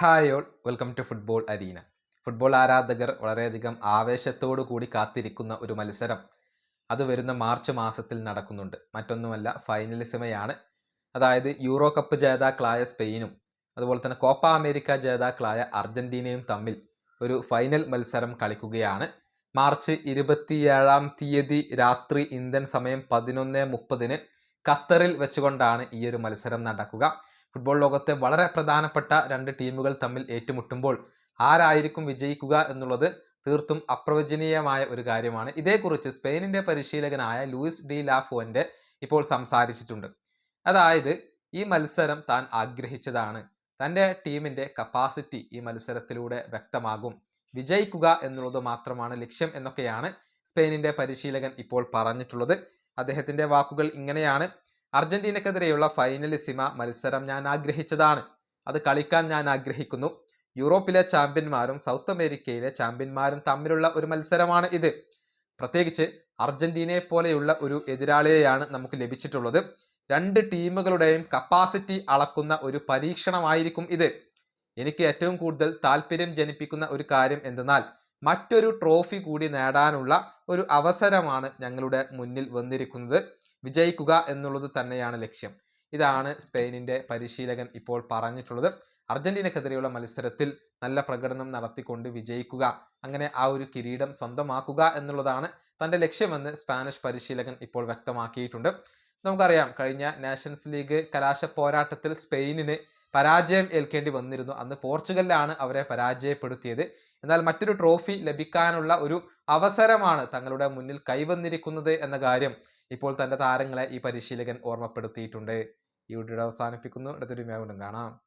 Hi all. Welcome to football arena. Football ആരാധകർ വളരെയധികം ആവേശത്തോടു കൂടി കാത്തിരിക്കുന്ന ഒരു മത്സരം. അത് വരുന്ന മാർച്ച് മാസത്തിൽ നടക്കുന്നുണ്ട്. മറ്റൊന്നുമല്ല ഫൈനലിസമയാണ്. അതായത് യൂറോ കപ്പ് ജേതാക്കളായ സ്പെയിനും അതുപോലെ തന്നെ കോപ്പ അമേരിക്ക ജേതാക്കളായ അർജന്റീനയും തമ്മിൽ ഒരു ഫൈനൽ മത്സരം കളിക്കുകയാണ്. മാർച്ച് ഇരുപത്തിയേഴാം തീയതി രാത്രി ഇന്ത്യൻ സമയം പതിനൊന്ന് മുപ്പതിന് ഖത്തറിൽ വെച്ചുകൊണ്ടാണ് ഈ ഒരു മത്സരം നടക്കുക. ഫുട്ബോൾ ലോകത്തെ വളരെ പ്രധാനപ്പെട്ട രണ്ട് ടീമുകൾ തമ്മിൽ ഏറ്റുമുട്ടുമ്പോൾ ആരായിരിക്കും വിജയിക്കുക എന്നുള്ളത് തീർത്തും അപ്രവചനീയമായ ഒരു കാര്യമാണ്. ഇതേക്കുറിച്ച് സ്പെയിനിന്റെ പരിശീലകനായ ലൂയിസ് ഡി ലാഫോന്റെ ഇപ്പോൾ സംസാരിച്ചിട്ടുണ്ട്. അതായത് ഈ മത്സരം താൻ ആഗ്രഹിച്ചതാണ്. തന്റെ ടീമിന്റെ കപ്പാസിറ്റി ഈ മത്സരത്തിലൂടെ വ്യക്തമാകും. വിജയിക്കുക എന്നുള്ളത് മാത്രമാണ് ലക്ഷ്യം എന്നൊക്കെയാണ് സ്പെയിനിന്റെ പരിശീലകൻ ഇപ്പോൾ പറഞ്ഞിട്ടുള്ളത്. അദ്ദേഹത്തിന്റെ വാക്കുകൾ ഇങ്ങനെയാണ്. അർജന്റീനക്കെതിരെയുള്ള ഫൈനലിസിമ മത്സരം ഞാൻ ആഗ്രഹിച്ചതാണ്. അത് കളിക്കാൻ ഞാൻ ആഗ്രഹിക്കുന്നു. യൂറോപ്പിലെ ചാമ്പ്യന്മാരും സൗത്ത് അമേരിക്കയിലെ ചാമ്പ്യന്മാരും തമ്മിലുള്ള ഒരു മത്സരമാണ് ഇത്. പ്രത്യേകിച്ച് അർജന്റീനയെ പോലെയുള്ള ഒരു എതിരാളിയെയാണ് നമുക്ക് ലഭിച്ചിട്ടുള്ളത്. രണ്ട് ടീമുകളുടെയും കപ്പാസിറ്റി അളക്കുന്ന ഒരു പരീക്ഷണമായിരിക്കും ഇത്. എനിക്ക് ഏറ്റവും കൂടുതൽ താല്പര്യം ജനിപ്പിക്കുന്ന ഒരു കാര്യം എന്തെന്നാൽ മറ്റൊരു ട്രോഫി കൂടി നേടാനുള്ള ഒരു അവസരമാണ് ഞങ്ങളുടെ മുന്നിൽ വന്നിരിക്കുന്നത്. വിജയിക്കുക എന്നുള്ളത് തന്നെയാണ് ലക്ഷ്യം. ഇതാണ് സ്പെയിനിന്റെ പരിശീലകൻ ഇപ്പോൾ പറഞ്ഞിട്ടുള്ളത്. അർജന്റീനക്കെതിരെയുള്ള മത്സരത്തിൽ നല്ല പ്രകടനം നടത്തിക്കൊണ്ട് വിജയിക്കുക അങ്ങനെ ആ ഒരു കിരീടം സ്വന്തമാക്കുക എന്നുള്ളതാണ് തന്റെ ലക്ഷ്യമെന്ന് സ്പാനിഷ് പരിശീലകൻ ഇപ്പോൾ വ്യക്തമാക്കിയിട്ടുണ്ട്. നമുക്കറിയാം കഴിഞ്ഞ നാഷൻസ് ലീഗ് കലാശ പോരാട്ടത്തിൽ സ്പെയിനിന് പരാജയം ഏൽക്കേണ്ടി വന്നിരുന്നു. അന്ന് പോർച്ചുഗലിലാണ് അവരെ പരാജയപ്പെടുത്തിയത്. എന്നാൽ മറ്റൊരു ട്രോഫി ലഭിക്കാനുള്ള ഒരു അവസരമാണ് തങ്ങളുടെ മുന്നിൽ കൈവന്നിരിക്കുന്നത് എന്ന കാര്യം ഇപ്പോൾ തന്റെ താരങ്ങളെ ഈ പരിശീലകൻ ഓർമ്മപ്പെടുത്തിയിട്ടുണ്ട്. ഈ വീഡിയോ അവസാനിപ്പിക്കുന്നു. അടുത്തൊരു കാണാം.